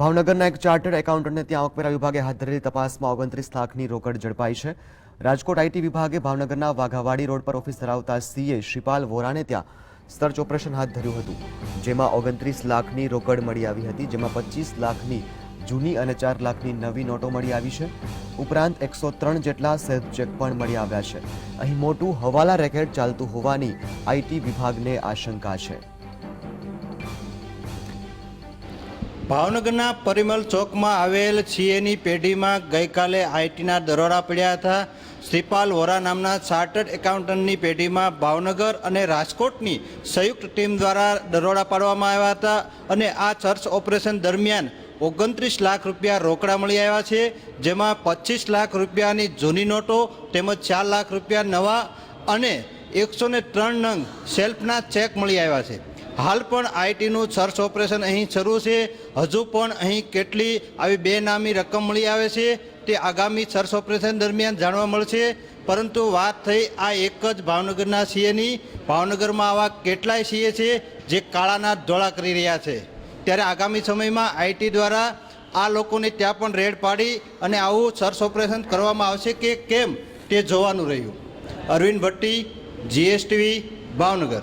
ભાવનગરના એક ચાર્ટર્ડ એકાઉન્ટન્ટને ત્યાં આવકવેરા વિભાગે હાથ ધરેલી તપાસમાં ઓગણત્રીસ લાખની રોકડ ઝડપાઈ છે. રાજકોટ આઈટી વિભાગે ભાવનગરના વાઘાવાડી રોડ પર ઓફિસ ધરાવતા સીએ શ્રીપાલ વોરાને ત્યાં સર્ચ ઓપરેશન હાથ ધર્યું હતું. જેમાં ઓગણત્રીસ લાખની રોકડ મળી આવી હતી, જેમાં પચીસ લાખની જૂની અને ચાર લાખની નવી નોટો મળી આવી છે. ઉપરાંત એકસો ત્રણ જેટલા સેલ્ફ ચેક પણ મળી આવ્યા છે. અહીં મોટું હવાલા રેકેટ ચાલતું હોવાની આઈટી વિભાગને આશંકા છે. ભાવનગરના પરિમલ ચોકમાં આવેલ સીએની પેઢીમાં ગઈકાલે આઈટીના દરોડા પડ્યા હતા. શ્રીપાલ વોરા નામના ચાર્ટર્ડ એકાઉન્ટન્ટની પેઢીમાં ભાવનગર અને રાજકોટની સંયુક્ત ટીમ દ્વારા દરોડા પાડવામાં આવ્યા હતા અને આ સર્ચ ઓપરેશન દરમિયાન ઓગણત્રીસ લાખ રૂપિયા રોકડા મળી આવ્યા છે, જેમાં પચીસ લાખ રૂપિયાની જૂની નોટો તેમજ ચાર લાખ રૂપિયા નવા અને એકસો ત્રણ નંગ સેલ્ફના ચેક મળી આવ્યા છે. હાલ પણ આઈટીનું સર્ચ ઓપરેશન અહીં શરૂ છે. હજુ પણ અહીં કેટલી આવી બેનામી રકમ મળી આવે છે તે આગામી સર્ચ ઓપરેશન દરમિયાન જાણવા મળશે. પરંતુ વાત થઈ આ એક જ ભાવનગરના સીએની. ભાવનગરમાં આવા કેટલાય સીએ છે જે કાળાના ધોળા કરી રહ્યા છે. ત્યારે આગામી સમયમાં આઈટી દ્વારા આ લોકોને ત્યાં પણ રેડ પાડી અને આવું સર્ચ ઓપરેશન કરવામાં આવશે કે કેમ તે જોવાનું રહ્યું. અરવિંદ ભટ્ટી, જીએસટીવી, ભાવનગર.